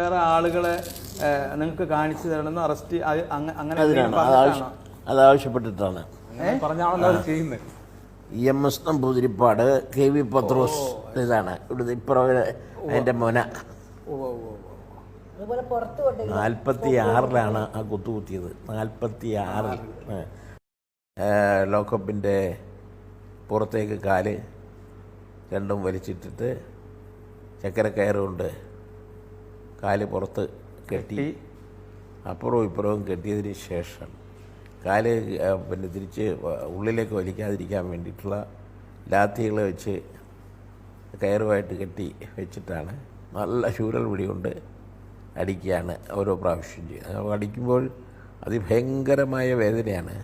വേറെ ആളുകളെ നിങ്ങൾക്ക് കാണിച്ചു തരണമെന്ന് അറസ്റ്റ് അങ്ങനെ അതിനാണ്. അത് ആവശ്യം അത് ആവശ്യപ്പെട്ടിട്ടാണ്. പറഞ്ഞാണല്ലോ അത് ചെയ്യുന്നത് E M S Namboodiripad K V Pathrose ഇതാണ്. ഇവിടുത്തെ ഇപ്പുറം അതിന്റെ മോന. നാൽപ്പത്തി ആറിലാണ് ആ കുത്തുകുത്തിയത്. നാൽപ്പത്തി ആറിൽ ലോക്കപ്പിന്റെ പുറത്തേക്ക് കാൽ രണ്ടും വലിച്ചിട്ടിട്ട് ചക്കര കൊണ്ട് കാൽ പുറത്ത് കെട്ടി അപ്പുറവും ഇപ്പുറവും കെട്ടിയതിന് ശേഷം കാൽ പിന്നെ തിരിച്ച് ഉള്ളിലേക്ക് വലിക്കാതിരിക്കാൻ വേണ്ടിയിട്ടുള്ള ലാത്തികളെ വെച്ച് കയറുമായിട്ട് കെട്ടി വെച്ചിട്ടാണ് നല്ല ശൂരൽ പിടി കൊണ്ട് അടിക്കുകയാണ് ഓരോ പ്രാവശ്യം ചെയ്യുന്നത്. അടിക്കുമ്പോൾ അതിഭയങ്കരമായ വേദനയാണ്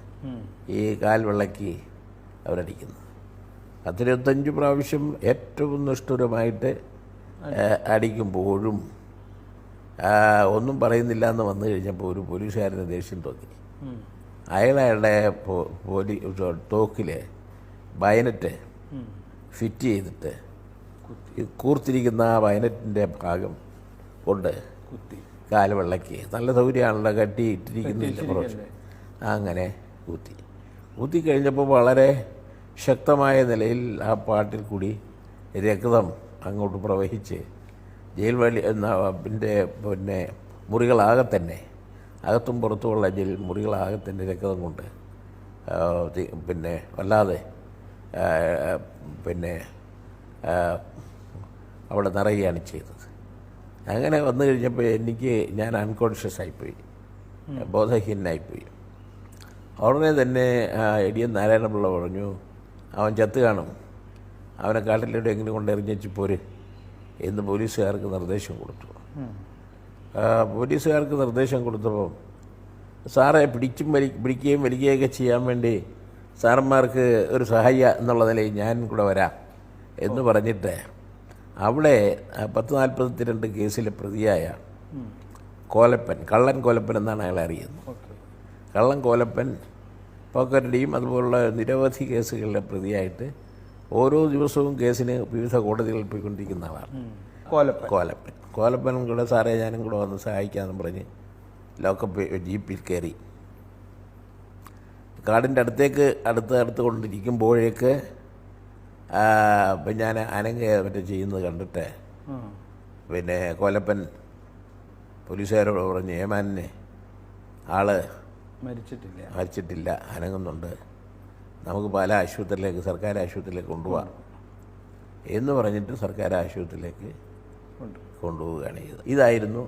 ഈ കാൽ വിളക്കി അവരടിക്കുന്നത്. പത്തിരുപത്തഞ്ച് പ്രാവശ്യം ഏറ്റവും നിഷ്ഠുരമായിട്ട് അടിക്കുമ്പോഴും ഒന്നും പറയുന്നില്ല എന്ന് വന്നു കഴിഞ്ഞപ്പോൾ ഒരു പോലീസുകാരന് ദേഷ്യം തോന്നി. അയാൾ അയാളുടെ പോലീ തോക്കിൽ ബയനറ്റ് ഫിറ്റ് ചെയ്തിട്ട് കൂർത്തിരിക്കുന്ന ആ വയനറ്റിന്റെ ഭാഗം കൊണ്ട് കാൽ വെള്ളക്കി. നല്ല സൗകര്യമാണല്ലോ കട്ടി ഇട്ടിരിക്കുന്നില്ല കുറച്ച്. അങ്ങനെ കുത്തി. കുത്തി കഴിഞ്ഞപ്പോൾ വളരെ ശക്തമായ നിലയിൽ ആ പാട്ടിൽ കൂടി രക്തം അങ്ങോട്ട് പ്രവഹിച്ച് ജയിൽ വലി എന്ന പിന്നെ പിന്നെ മുറികളാകെ തന്നെ അകത്തും പുറത്തുമുള്ള ജയിൽ മുറികളാകെ തന്നെ രക്തം കൊണ്ട് പിന്നെ വല്ലാതെ പിന്നെ അവിടെ നിറയുകയാണ് ചെയ്തത്. അങ്ങനെ വന്നു കഴിഞ്ഞപ്പോൾ എനിക്ക് ഞാൻ അൺകോൺഷ്യസ് ആയിപ്പോയി. ബോധഹീനായിപ്പോയി ഉടനെ തന്നെ എടിയൻ നാരായണപിള്ള പറഞ്ഞു അവൻ ചത്ത് കാണും. അവനെ കാട്ടിലൂടെ എങ്ങനെ കൊണ്ടെറിഞ്ഞു പോര്. എന്ന് പോലീസുകാർക്ക് നിർദ്ദേശം കൊടുത്തു. പോലീസുകാർക്ക് നിർദ്ദേശം കൊടുത്തപ്പോൾ സാറെ പിടിച്ചും വലി പിടിക്കുകയും വലിക്കുകയൊക്കെ ചെയ്യാൻ വേണ്ടി സാറന്മാർക്ക് ഒരു സഹായ എന്നുള്ള നിലയിൽ ഞാൻ കൂടെ വരാം എന്ന് പറഞ്ഞിട്ട് അവിടെ പത്ത് നാൽപ്പത്തി രണ്ട് കേസിലെ പ്രതിയായ കോലപ്പൻ കള്ളൻ കോലപ്പൻ എന്നാണ് അയാളെ അറിയുന്നത്. കള്ളൻ കോലപ്പൻ പോക്കറ്റടിയും അതുപോലുള്ള നിരവധി കേസുകളിലെ പ്രതിയായിട്ട് ഓരോ ദിവസവും കേസിന് വിവിധ കോടതികളിൽ പോയിക്കൊണ്ടിരിക്കുന്ന ആളാണ് കോലപ്പൻ. കോലപ്പൻ. കോലപ്പനും കൂടെ സാറേ ഞാനും കൂടെ വന്ന് സഹായിക്കാമെന്ന് പറഞ്ഞ് ലോക്കപ്പ് ജീപ്പിൽ കയറി. കാടിന്റെ അടുത്തേക്ക് അടുത്ത് അടുത്ത് കൊണ്ടിരിക്കുമ്പോഴേക്ക് ഇപ്പം ഞാൻ അനങ്ങ മറ്റേ ചെയ്യുന്നത് കണ്ടിട്ട് പിന്നെ കോലപ്പൻ പോലീസുകാരോട് പറഞ്ഞു ഏമാനെ ആൾ മരിച്ചിട്ടില്ല. മരിച്ചിട്ടില്ല അനങ്ങുന്നുണ്ട്. നമുക്ക് പല ആശുപത്രിയിലേക്ക് സർക്കാർ ആശുപത്രിയിലേക്ക് കൊണ്ടുപോകാം എന്ന് പറഞ്ഞിട്ട് സർക്കാർ ആശുപത്രിയിലേക്ക് കൊണ്ടുപോവുകയാണ് ചെയ്തത്. ഇതായിരുന്നു